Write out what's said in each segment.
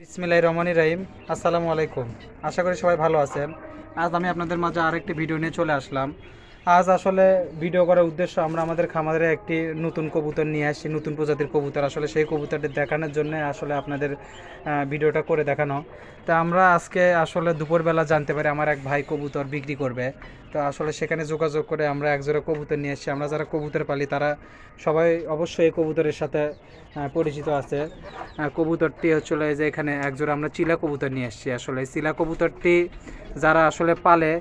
বিসমিল্লাহ রহমান রাহিম। আসসালামু আলাইকুম। আশা করি সবাই ভালো আছেন। আজ আমি আপনাদের মাঝে আরেকটি ভিডিও নিয়ে চলে আসলাম। আজ আসলে ভিডিও করার উদ্দেশ্য আমরা আমাদের খামারে একটি নতুন কবুতর নিয়ে আসি, নতুন প্রজাতির কবুতর। আসলে সেই কবুতরটি দেখানোর জন্য আসলে আপনাদের ভিডিওটা করে দেখানো। তা আমরা আজকে আসলে দুপুরবেলা জানতে পারি আমার এক ভাই কবুতর বিক্রি করবে। তো আসলে সেখানে যোগাযোগ করে আমরা একজোড়া কবুতর নিয়ে এসেছি আমরা যারা কবুতর পালি, তারা সবাই অবশ্যই এই কবুতরের সাথে পরিচিত আছে। কবুতরটি হচ্ছিল যে এখানে একজোড়া আমরা চিলা কবুতর নিয়ে এসেছি আসলে চিলা কবুতরটি যারা আসলে পালে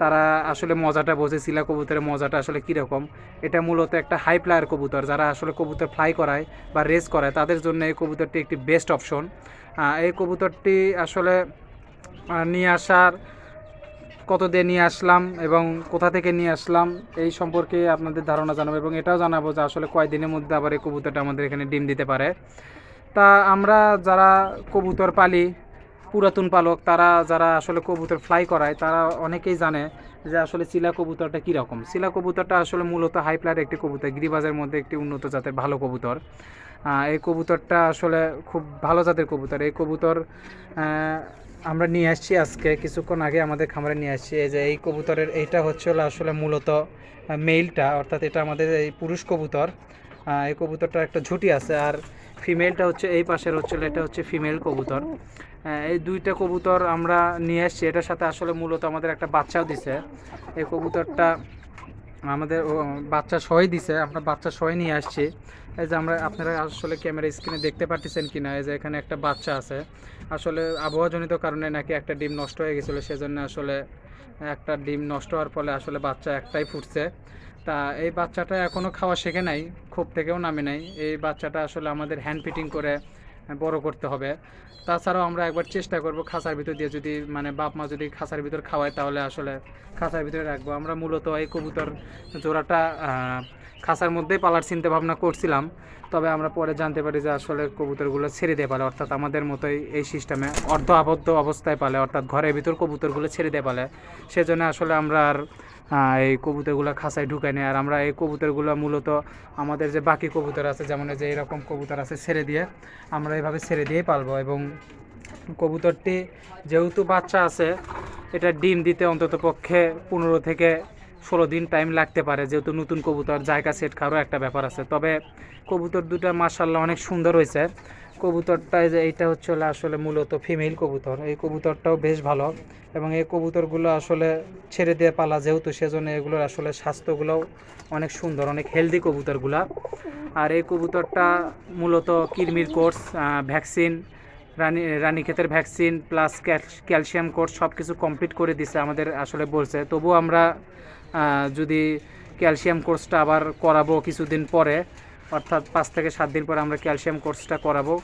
তারা আসলে মজাটা বোঝে চিলা কবুতরের মজাটা আসলে কীরকম? এটা মূলত একটা হাই ফ্লায়ার কবুতর, যারা আসলে কবুতর ফ্লাই করায় বা রেস করায়, তাদের জন্য এই কবুতরটি একটি বেস্ট অপশন এই কবুতরটি আসলে নিয়ে আসার কত দিয়ে নিয়ে আসলাম এবং কোথা থেকে নিয়ে আসলাম এই সম্পর্কে আপনাদের ধারণা জানাব এবং এটাও জানাব যে আসলে কয়দিনের মধ্যে আবার এই কবুতরটা আমাদের এখানে ডিম দিতে পারে। তা আমরা যারা কবুতর পালি পুরাতন পালক, তারা যারা আসলে কবুতর ফ্লাই করায়, তারা অনেকেই জানে যে আসলে চিলা কবুতরটা কীরকম। চিলা কবুতরটা আসলে মূলত হাই ফ্লাইয়ের একটি কবুতর, গিরিবাজের মধ্যে একটি উন্নত জাতের ভালো কবুতর। এই কবুতরটা আসলে খুব ভালো জাতের কবুতর। এই কবুতর আমরা নিয়ে আসছি আজকে, কিছুক্ষণ আগে আমাদের খামারে নিয়ে আসছি। এই যে এই কবুতরের, এইটা হচ্ছে আসলে মূলত মেইলটা অর্থাৎ এটা আমাদের এই পুরুষ কবুতর। এই কবুতরটার একটা ঝুঁটি আছে। আর ফিমেলটা হচ্ছে, এই পাশের হচ্ছে, এটা হচ্ছে ফিমেল কবুতর। এই দুইটা কবুতর আমরা নিয়ে আসছি। এটার সাথে আসলে মূলত আমাদের একটা বাচ্চাও দিছে। এই কবুতরটা আমাদের বাচ্চা সহই দিছে। আমরা বাচ্চা সহই নিয়ে আসছি। এই যে আমরা, আপনারা আসলে ক্যামেরা স্ক্রিনে দেখতে পারতেছেন কিনা? এই যে এখানে একটা বাচ্চা আছে। আসলে আবহাওয়াজনিত কারণে নাকি একটা ডিম নষ্ট হয়ে গেছিল। সেজন্য আসলে একটা ডিম নষ্ট হওয়ার ফলে আসলে বাচ্চা একটাই ফুটছে। তা এই বাচ্চাটা এখনও খাওয়া শেখে নাই, খুব থেকেও নামে নাই। এই বাচ্চাটা আসলে আমাদের হ্যান্ড ফিটিং করে বড় করতে হবে। তাছাড়াও আমরা একবার চেষ্টা করব খাঁচার ভিতর দিয়ে যদি মানে বাপ মা যদি খাঁচার ভিতর খাওয়ায় তাহলে আসলে খাঁচার ভিতরে রাখব। আমরা মূলত এই কবুতর জোড়াটা খাঁচার মধ্যেই পালার চিন্তা ভাবনা করছিলাম, তবে আমরা পরে জানতে পারি যে আসলে কবুতরগুলো ছেড়ে দিয়ে পালে, অর্থাৎ আমাদের মতোই এই সিস্টেমে অর্ধ আবদ্ধ অবস্থায় পালে, অর্থাৎ ঘরের ভিতর কবুতরগুলো ছেড়ে দিয়ে পালে। সেজন্য আসলে আমরা আর এই কবুতরগুলো খাঁচায় ঢুকাই নিই। আর আমরা এই কবুতরগুলো মূলত আমাদের যে বাকি কবুতর আছে, যেমন যে এরকম কবুতর আছে ছেড়ে দিয়ে, আমরা এইভাবে ছেড়ে দিয়েই পালবো। এবং কবুতরটি যেহেতু বাচ্চা আছে, এটা ডিম দিতে অন্তত পক্ষে পনেরো থেকে ষোলো দিন টাইম লাগতে পারে, যেহেতু নতুন কবুতর, জায়গা সেট খাওয়ারও একটা ব্যাপার আছে। তবে কবুতর দুটো মার্শাল্লাহ অনেক সুন্দর হয়েছে। কবুতরটা যে, এইটা হচ্ছে আসলে মূলত ফিমেল কবুতর। এই কবুতরটাও বেশ ভালো এবং এই কবুতরগুলো আসলে ছেড়ে দিয়ে পালা, যেহেতু সেজন্য এগুলোর আসলে স্বাস্থ্যগুলোও অনেক সুন্দর, অনেক হেলদি কবুতরগুলা। আর এই কবুতরটা মূলত কিরমির কোর্স ভ্যাকসিন রানী, রানীক্ষেতের ভ্যাকসিন প্লাস ক্যালসিয়াম কোর্স সব কিছু কমপ্লিট করে দিছে, আমাদের আসলে বলছে। তবু আমরা যদি ক্যালসিয়াম কোর্সটা আবার করাবো কিছুদিন পরে, অর্থাৎ পাঁচ থেকে সাত দিন পরে আমরা ক্যালসিয়াম কোর্সটা করাবো,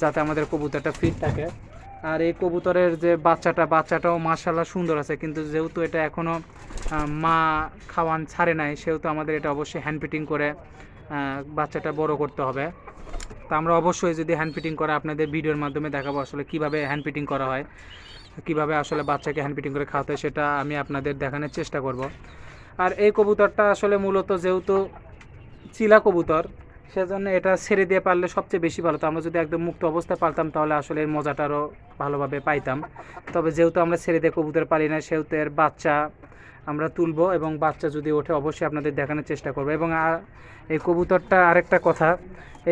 যাতে আমাদের কবুতরটা ফিট থাকে। আর এই কবুতরের যে বাচ্চাটা, বাচ্চাটাও মাশাল্লাহ সুন্দর আছে, কিন্তু যেহেতু এটা এখনও মা খাওয়ান ছাড়ে নাই, সেহেতু আমাদের এটা অবশ্যই হ্যান্ড ফিটিং করে বাচ্চাটা বড় করতে হবে। তা আমরা অবশ্যই যদি হ্যান্ড ফিটিং করা আপনাদের ভিডিওর মাধ্যমে দেখাবো আসলে কীভাবে হ্যান্ড ফিটিং করা হয়, কীভাবে আসলে বাচ্চাকে হ্যান্ড ফিটিং করে খাওয়াতে হয়, সেটা আমি আপনাদের দেখানোর চেষ্টা করব। আর এই কবুতরটা আসলে মূলত যেহেতু চিলা কবুতর, সেজন্য এটা ছেড়ে দিয়ে পারলে সবচেয়ে বেশি ভালো। তো আমরা যদি একদম মুক্ত অবস্থায় পারতাম তাহলে আসলে এর মজাটা আরও ভালোভাবে পাইতাম। তবে যেহেতু আমরা ছেড়ে দিয়ে কবুতর পারি না, সেহেতু এর বাচ্চা আমরা তুলবো এবং বাচ্চা যদি ওঠে, অবশ্যই আপনাদের দেখানোর চেষ্টা করব। এবং এই কবুতরটা আরেকটা কথা,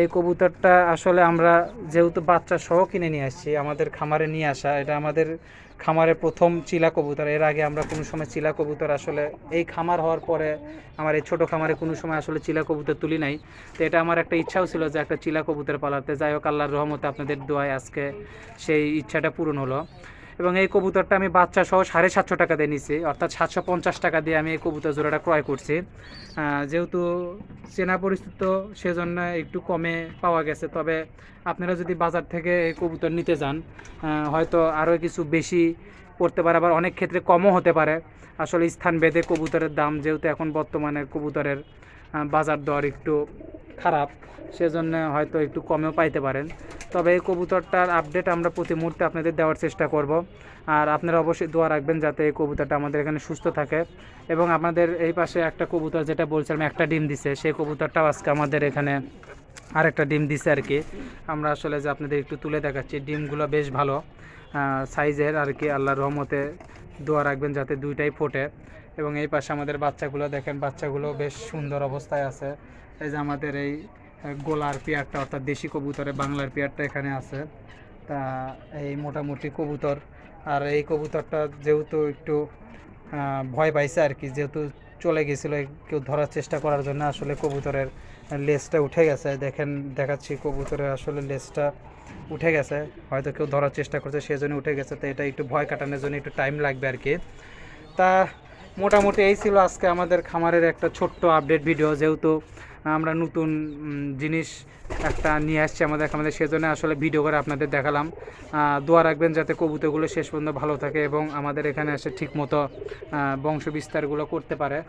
এই কবুতরটা আসলে আমরা যেহেতু বাচ্চা সহ কিনে নিয়ে আসছি, আমাদের খামারে নিয়ে আসা, এটা আমাদের খামারের প্রথম চিলা কবুতর। এর আগে আমরা কোনো সময় চিলা কবুতর আসলে, এই খামার হওয়ার পরে আমার এই ছোটো খামারে কোনো সময় আসলে চিলা কবুতর তুলি নাই। তো এটা আমার একটা ইচ্ছাও ছিল যে একটা চিলা কবুতর পালাতে। যাই হোক, আল্লাহর রহমতে আপনাদের দোয়ায় আজকে সেই ইচ্ছাটা পূরণ হলো। এবং এই কবুতরটা আমি বাচ্চা সহ সাড়ে সাতশো টাকা দিয়ে নিছি, অর্থাৎ সাতশো পঞ্চাশ টাকা দিয়ে আমি এই কবুতর জোড়াটা ক্রয় করছি। যেহেতু চেনা পরিস্থিতি তো সেজন্য একটু কমে পাওয়া গেছে। তবে আপনারা যদি বাজার থেকে এই কবুতর নিতে যান হয়তো আরও কিছু বেশি পড়তে পারে, আবার অনেক ক্ষেত্রে কমও হতে পারে। আসলে স্থান ভেদে কবুতরের দাম যেহেতু এখন বর্তমানে কবুতরের বাজার দর একটু খারাপ, সেজন্য হয়তো একটু কমেও পাইতে পারেন। তবে এই কবুতরটার আপডেট আমরা প্রতি মুহূর্তে আপনাদের দেওয়ার চেষ্টা করব। আর আপনারা অবশ্যই দোয়া রাখবেন যাতে এই কবুতরটা আমাদের এখানে সুস্থ থাকে। এবং আমাদের এই পাশে একটা কবুতর যেটা বলছিলাম, একটা ডিম দিছে। সেই কবুতরটাও আজকে আমাদের এখানে আরেকটা ডিম দিছে আর কি। আমরা আসলে যে আপনাদের একটু তুলে দেখাচ্ছি, ডিমগুলো বেশ ভালো সাইজের আর কি। আল্লাহর রহমতে দোয়া রাখবেন যাতে দুইটাই ফোটে। এবং এই পাশে আমাদের বাচ্চাগুলো দেখেন, বাচ্চাগুলো বেশ সুন্দর অবস্থায় আছে। এই যে আমাদের এই গোলার পেয়ারটা, অর্থাৎ দেশি কবুতরে, বাংলার পেয়ারটা এখানে আছে। তা এই মোটামুটি কবুতর। আর এই কবুতরটা যেহেতু একটু ভয় পাইছে আর কি, যেহেতু চলে গেছিল কেউ ধরার চেষ্টা করার জন্য, আসলে কবুতরের লেজটা উঠে গেছে। দেখেন, দেখাচ্ছি কবুতরের আসলে লেজটা উঠে গেছে। হয়তো কেউ ধরার চেষ্টা করছে, সেজন্য উঠে গেছে। তো এটা একটু ভয় কাটানোর জন্য একটু টাইম লাগবে আর কি। তা মোটামুটি এই ছিল আজকে আমাদের খামারের একটা ছোট্ট আপডেট ভিডিও যেহেতু আমরা নতুন জিনিস একটা নিয়ে আসছি আমাদের আমাদের সেজন্য আসলে ভিডিও করে আপনাদের দেখালাম। দোয়া রাখবেন যাতে কবুতরগুলো শেষ পর্যন্ত ভালো থাকে এবং আমাদের এখানে এসে ঠিকমতো আহ, বংশ বিস্তারগুলো করতে পারে।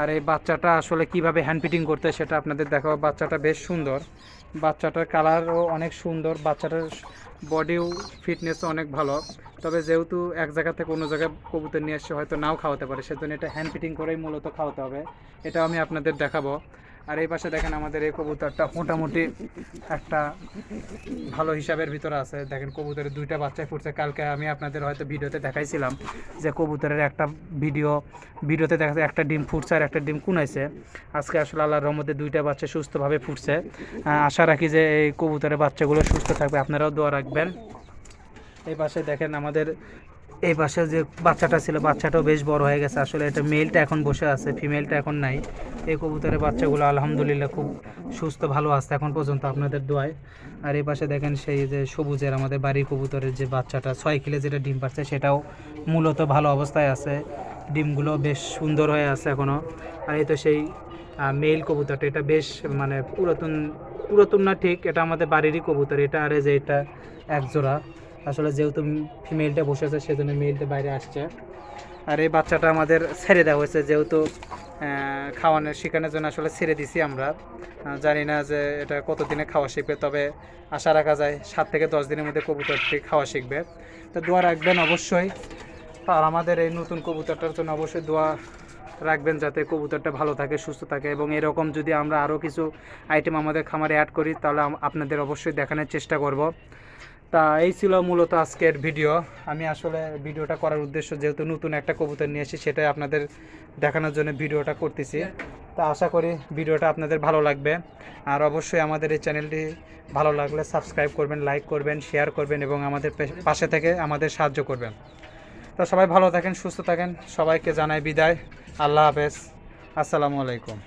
আর এই বাচ্চাটা আসলে কীভাবে হ্যান্ড ফিটিং করতে সেটা আপনাদের দেখাবো। বাচ্চাটা বেশ সুন্দর। বাচ্চাটার কালারও অনেক সুন্দর। বাচ্চাটার বডিও ফিটনেস অনেক ভালো। তবে যেহেতু এক জায়গা থেকে অন্য জায়গায় কবুতর নিয়ে এসে হয়তো নাও খাওয়াতে পারে, সেজন্য এটা হ্যান্ড ফিটিং করেই মূলত খাওয়াতে হবে। এটা আমি আপনাদের দেখাবো। আর এই পাশে দেখেন আমাদের এই কবুতরটা মোটামুটি একটা ভালো হিসাবের ভিতরে আছে। দেখেন কবুতরের দুইটা বাচ্চা ফুটছে কালকে আমি আপনাদের হয়তো ভিডিওতে দেখাইছিলাম যে কবুতরের একটা ভিডিও, ভিডিওতে দেখা একটা ডিম ফুটছে আর একটা ডিম কুনাইছে। আজকে আসলে আল্লাহর রহমতে দুইটা বাচ্চা সুস্থভাবে ফুটছে। আশা রাখি যে এই কবুতরের বাচ্চাগুলো সুস্থ থাকবে। আপনারাও দোয়া রাখবেন। এই পাশে দেখেন আমাদের এই পাশে যে বাচ্চাটা ছিল, বাচ্চাটাও বেশ বড় হয়ে গেছে। আসলে এটা মেলটা এখন বসে আছে ফিমেলটা এখন নাই। এই কবুতরের বাচ্চাগুলো আলহামদুলিল্লাহ খুব সুস্থ, ভালো আছে এখন পর্যন্ত আপনাদের দোয়ায়। আর এই পাশে দেখেন সেই যে সবুজের আমাদের বাড়ির কবুতরের যে বাচ্চাটা, ছয় কিলো যেটা ডিম পাচ্ছে সেটাও মূলত ভালো অবস্থায় আছে। ডিমগুলো বেশ সুন্দর হয়ে আছে এখনও আর এই তো সেই মেল কবুতরটা, এটা বেশ মানে পুরাতন পুরাতন না ঠিক, এটা আমাদের বাড়িরই কবুতর। এটা আর যে এটা এক জোড়া আসলে যেহেতু ফিমেলটা বসে আছে, সেজন্য মেলটা বাইরে আসছে। আর এই বাচ্চাটা আমাদের ছেড়ে দেওয়া হয়েছে, যেহেতু খাওয়ানোর শেখানোর জন্য আসলে ছেড়ে দিছি আমরা। জানি না যে এটা কতদিনে খাওয়া শিখবে, তবে আশা রাখা যায় সাত থেকে দশ দিনের মধ্যে কবুতরটি খাওয়া শিখবে। তো দোয়া রাখবেন অবশ্যই। আর আমাদের এই নতুন কবুতরটার জন্য অবশ্যই দোয়া রাখবেন যাতে কবুতরটা ভালো থাকে, সুস্থ থাকে। এবং এরকম যদি আমরা আরও কিছু আইটেম আমাদের খামারে অ্যাড করি, তাহলে আপনাদের অবশ্যই দেখানোর চেষ্টা করব। তা এই ছিল মূলত আজকের ভিডিও। আমি আসলে ভিডিওটা করার উদ্দেশ্য যেহেতু নতুন একটা কবুতর নিয়ে এসেছি, সেটাই আপনাদের দেখানোর জন্য ভিডিওটা করতেছি। তা আশা করি ভিডিওটা আপনাদের ভালো লাগবে। আর অবশ্যই আমাদের এই চ্যানেলটি ভালো লাগলে সাবস্ক্রাইব করবেন, লাইক করবেন, শেয়ার করবেন এবং আমাদের পাশে থেকে আমাদের সাহায্য করবেন। তো সবাই ভালো থাকেন, সুস্থ থাকেন। সবাইকে জানাই বিদায়। আল্লাহ হাফেজ। আসসালামু আলাইকুম।